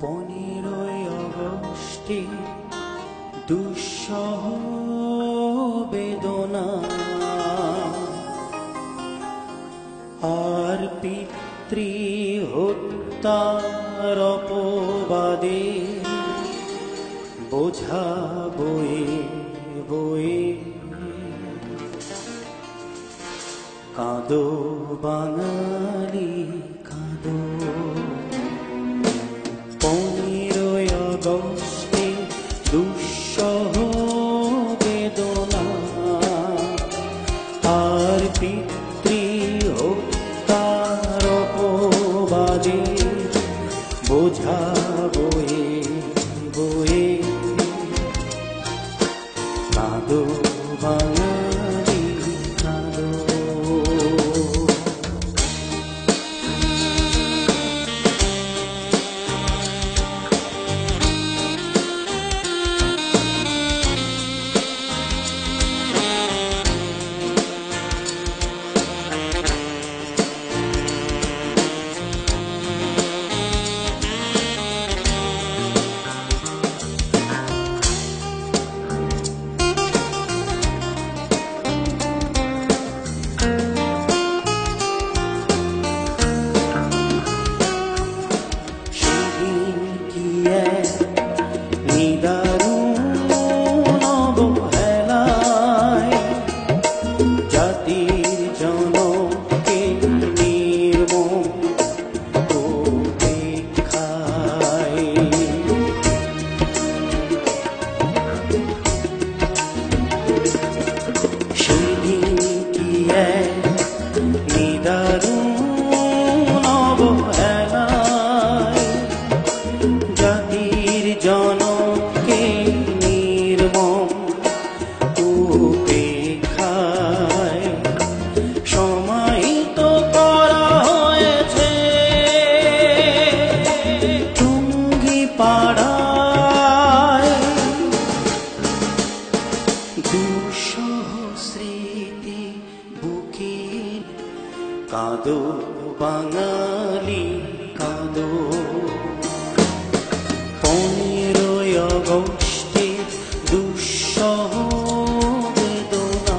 পনেরোই অগস্টে দুঃসহ বেদনা। আর পিতৃ হত্যার অপবাদে বোঝা বয়ে বয়ে। কাঁদো বাঙালি আর কাঁদো বাঙালি কাঁদো। পনেরোই অগস্টে দুঃসহ বেদনা।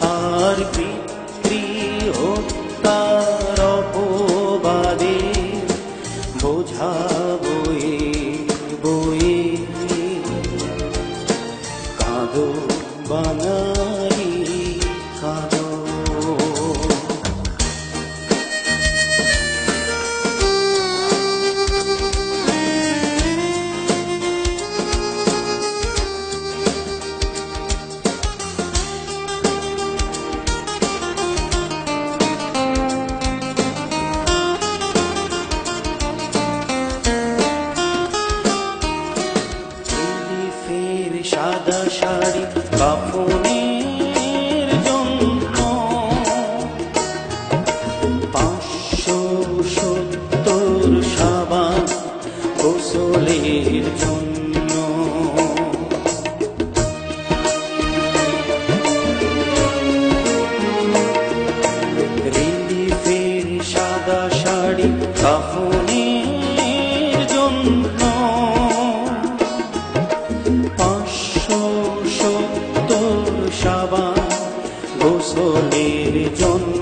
আর পিতৃ হত্যার অপবাদে বোঝা গোসলের জন্য রিলিফের সাদা শাড়ি কাফনের জন্য। পাঁচশো সত্তর সাবান গোসলের জন্য।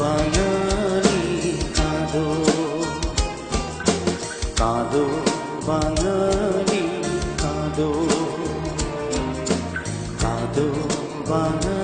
বানারি কাঁদো কাঁদো বানারি কাঁদো কাঁদো বানারি